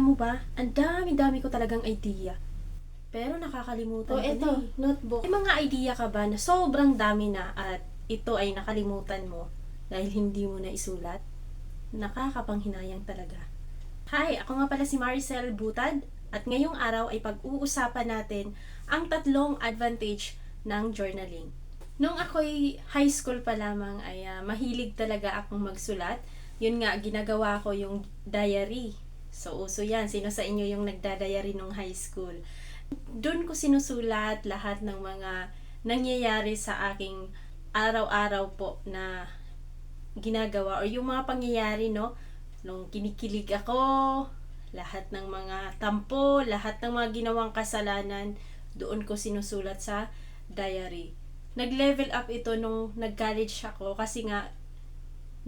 Alam mo ba, ang dami-dami ko talagang idea. Pero nakakalimutan Oh, ko na eto, eh. notebook. May mga idea ka ba na sobrang dami na at ito ay nakalimutan mo dahil hindi mo na isulat? Nakakapanghinayang talaga. Hi, ako nga pala si Maricel Butad at ngayong araw ay pag-uusapan natin ang tatlong advantage ng journaling. Nung ako'y high school pa lamang ay ah, mahilig talaga akong magsulat. Yun nga, ginagawa ko yung diary. So, uso yan. Sino sa inyo yung nagda-diary nung high school? Doon ko sinusulat lahat ng mga nangyayari sa aking araw-araw po na ginagawa or yung mga pangyayari no nung kinikilig ako lahat ng mga tampo lahat ng mga ginawang kasalanan doon ko sinusulat sa diary nag-level up ito nung nag-college ako kasi nga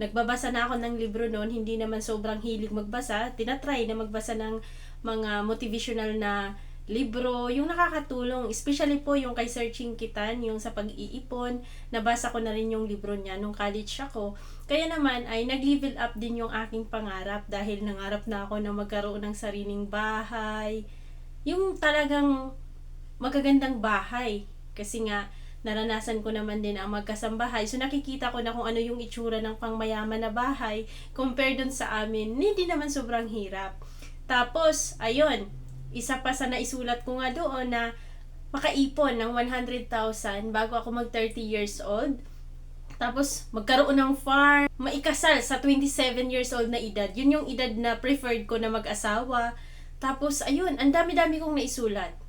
nagbabasa na ako ng libro noon hindi naman sobrang hilig magbasa tinatry na magbasa ng mga motivational na libro, yung nakakatulong, especially po yung kay Searching Kitan, yung sa pag-iipon, nabasa ko na rin yung libro niya nung college ako. Kaya naman ay nag-level up din yung aking pangarap dahil nangarap na ako na magkaroon ng sariling bahay. Yung talagang magagandang bahay. Kasi nga, naranasan ko naman din ang magkasambahay. So nakikita ko na kung ano yung itsura ng pangmayaman na bahay compared dun sa amin. Hindi naman sobrang hirap. Tapos, ayun, isa pa sa naisulat ko nga doon na makaipon ng 100,000 bago ako mag 30 years old. Tapos, magkaroon ng farm, maikasal sa 27 years old na edad. Yun yung edad na preferred ko na mag-asawa. Tapos, ayun, ang dami-dami kong naisulat.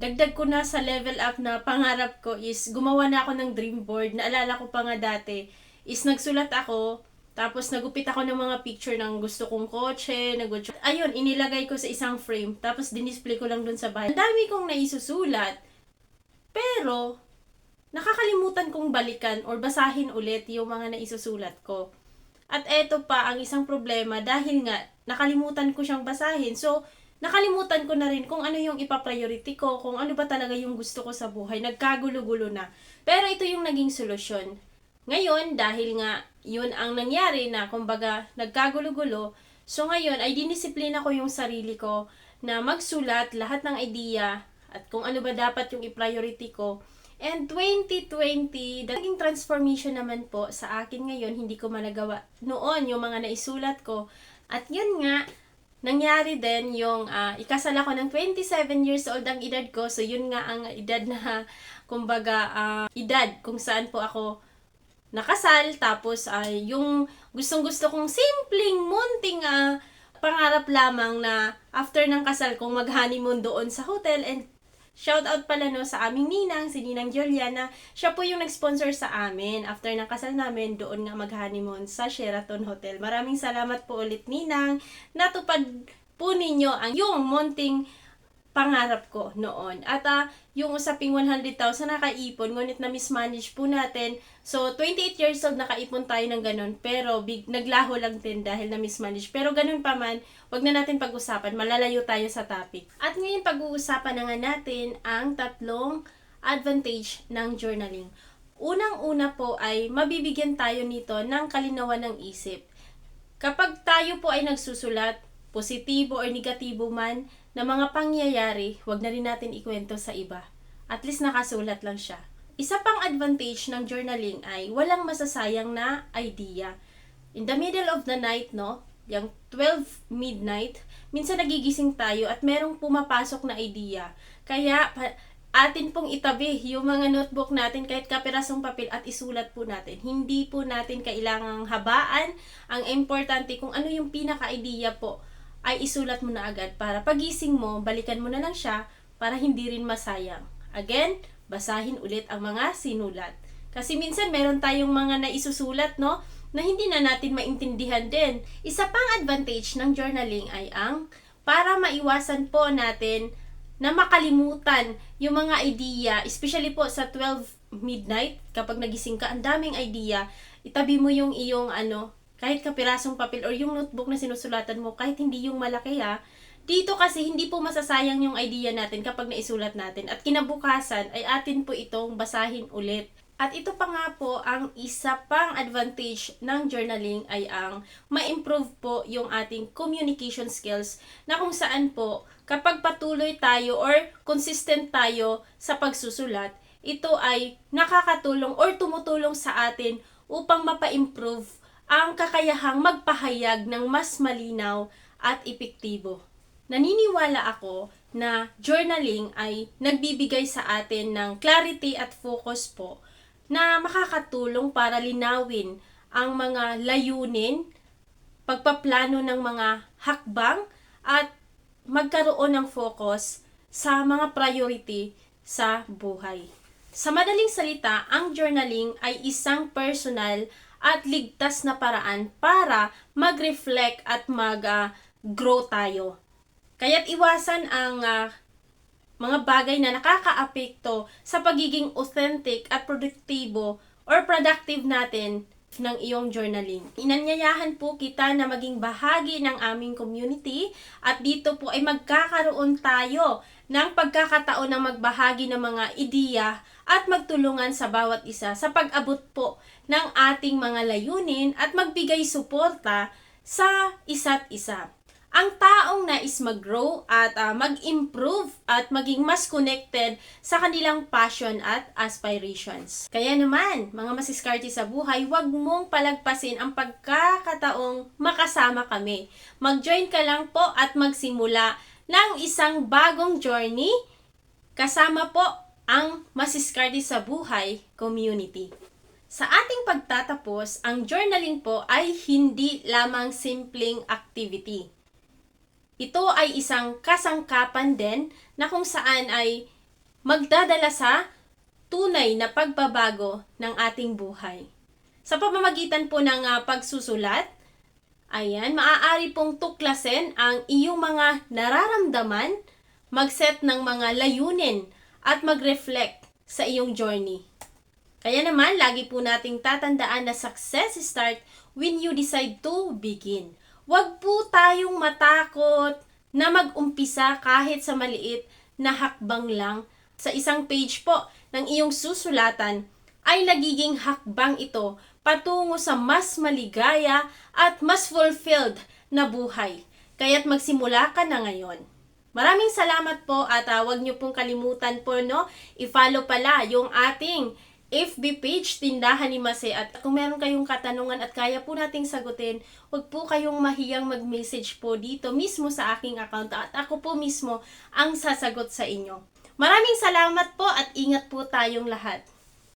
Dagdag ko na sa level up na pangarap ko is gumawa na ako ng dream board. Naalala ko pa nga dati is nagsulat ako tapos nagupit ako ng mga picture ng gusto kong kotse, nag Ayun, inilagay ko sa isang frame. Tapos dinisplay ko lang dun sa bahay. Ang dami kong naisusulat. Pero, nakakalimutan kong balikan or basahin ulit yung mga naisusulat ko. At eto pa ang isang problema dahil nga nakalimutan ko siyang basahin. So, nakalimutan ko na rin kung ano yung ipa-priority ko, kung ano ba talaga yung gusto ko sa buhay. Nagkagulo-gulo na. Pero ito yung naging solusyon. Ngayon, dahil nga yun ang nangyari na kumbaga nagkagulo-gulo, so ngayon ay dinisiplina ko yung sarili ko na magsulat lahat ng idea at kung ano ba dapat yung i-priority ko. And 2020, naging transformation naman po sa akin ngayon, hindi ko managawa noon yung mga naisulat ko. At yun nga, nangyari din yung uh, ikasal ako ng 27 years old ang edad ko. So yun nga ang edad na kumbaga uh, edad kung saan po ako nakasal tapos uh, yung gustong gusto kong simpleng munting uh, pangarap lamang na after ng kasal kong mag honeymoon doon sa hotel and shout out pala no sa aming ninang si Ninang Juliana. Siya po yung nag-sponsor sa amin. After ng kasal namin doon nga mag honeymoon sa Sheraton Hotel. Maraming salamat po ulit Ninang. Natupad po ninyo ang yung munting pangarap ko noon. At uh, yung usaping 100,000 nakaipon, ngunit na mismanage po natin. So, 28 years old nakaipon tayo ng ganun, pero big, naglaho lang din dahil na mismanage. Pero ganun pa man, wag na natin pag-usapan, malalayo tayo sa topic. At ngayon pag-uusapan na nga natin ang tatlong advantage ng journaling. Unang-una po ay mabibigyan tayo nito ng kalinawan ng isip. Kapag tayo po ay nagsusulat, positibo or negatibo man, na mga pangyayari, wag na rin natin ikwento sa iba. At least nakasulat lang siya. Isa pang advantage ng journaling ay walang masasayang na idea. In the middle of the night, no, yung 12 midnight, minsan nagigising tayo at merong pumapasok na idea. Kaya, atin pong itabi yung mga notebook natin kahit kapirasong papel at isulat po natin. Hindi po natin kailangang habaan. Ang importante kung ano yung pinaka-idea po ay isulat mo na agad para pagising mo, balikan mo na lang siya para hindi rin masayang. Again, basahin ulit ang mga sinulat. Kasi minsan meron tayong mga naisusulat, no? Na hindi na natin maintindihan din. Isa pang advantage ng journaling ay ang para maiwasan po natin na makalimutan yung mga idea, especially po sa 12 midnight, kapag nagising ka, ang daming idea, itabi mo yung iyong ano, kahit kapirasong papel or yung notebook na sinusulatan mo, kahit hindi yung malaki ha, dito kasi hindi po masasayang yung idea natin kapag naisulat natin at kinabukasan ay atin po itong basahin ulit. At ito pa nga po, ang isa pang advantage ng journaling ay ang ma-improve po yung ating communication skills na kung saan po kapag patuloy tayo or consistent tayo sa pagsusulat, ito ay nakakatulong or tumutulong sa atin upang mapa-improve ang kakayahang magpahayag ng mas malinaw at epektibo. Naniniwala ako na journaling ay nagbibigay sa atin ng clarity at focus po na makakatulong para linawin ang mga layunin, pagpaplano ng mga hakbang at magkaroon ng focus sa mga priority sa buhay. Sa madaling salita, ang journaling ay isang personal at ligtas na paraan para mag-reflect at mag-grow tayo. Kaya't iwasan ang ah, mga bagay na nakakaapekto sa pagiging authentic at produktibo or productive natin ng iyong journaling. Inanyayahan po kita na maging bahagi ng aming community at dito po ay magkakaroon tayo ng pagkakataon ng magbahagi ng mga ideya at magtulungan sa bawat isa sa pag-abot po ng ating mga layunin at magbigay suporta sa isa't isa ang taong nais mag-grow at ah, mag-improve at maging mas connected sa kanilang passion at aspirations. Kaya naman, mga masiskarte sa buhay, huwag mong palagpasin ang pagkakataong makasama kami. Mag-join ka lang po at magsimula ng isang bagong journey kasama po ang Masiskarte sa Buhay community. Sa ating pagtatapos, ang journaling po ay hindi lamang simpleng activity. Ito ay isang kasangkapan din na kung saan ay magdadala sa tunay na pagbabago ng ating buhay. Sa pamamagitan po ng ah, pagsusulat, ayan, maaari pong tuklasin ang iyong mga nararamdaman, mag-set ng mga layunin at mag-reflect sa iyong journey. Kaya naman, lagi po nating tatandaan na success start when you decide to begin. Huwag po tayong matakot na mag-umpisa kahit sa maliit na hakbang lang. Sa isang page po ng iyong susulatan ay nagiging hakbang ito patungo sa mas maligaya at mas fulfilled na buhay. Kaya't magsimula ka na ngayon. Maraming salamat po at uh, huwag niyo pong kalimutan po no, i-follow pala yung ating FB page Tindahan ni Mase at kung meron kayong katanungan at kaya po nating sagutin, huwag po kayong mahiyang mag-message po dito mismo sa aking account at ako po mismo ang sasagot sa inyo. Maraming salamat po at ingat po tayong lahat.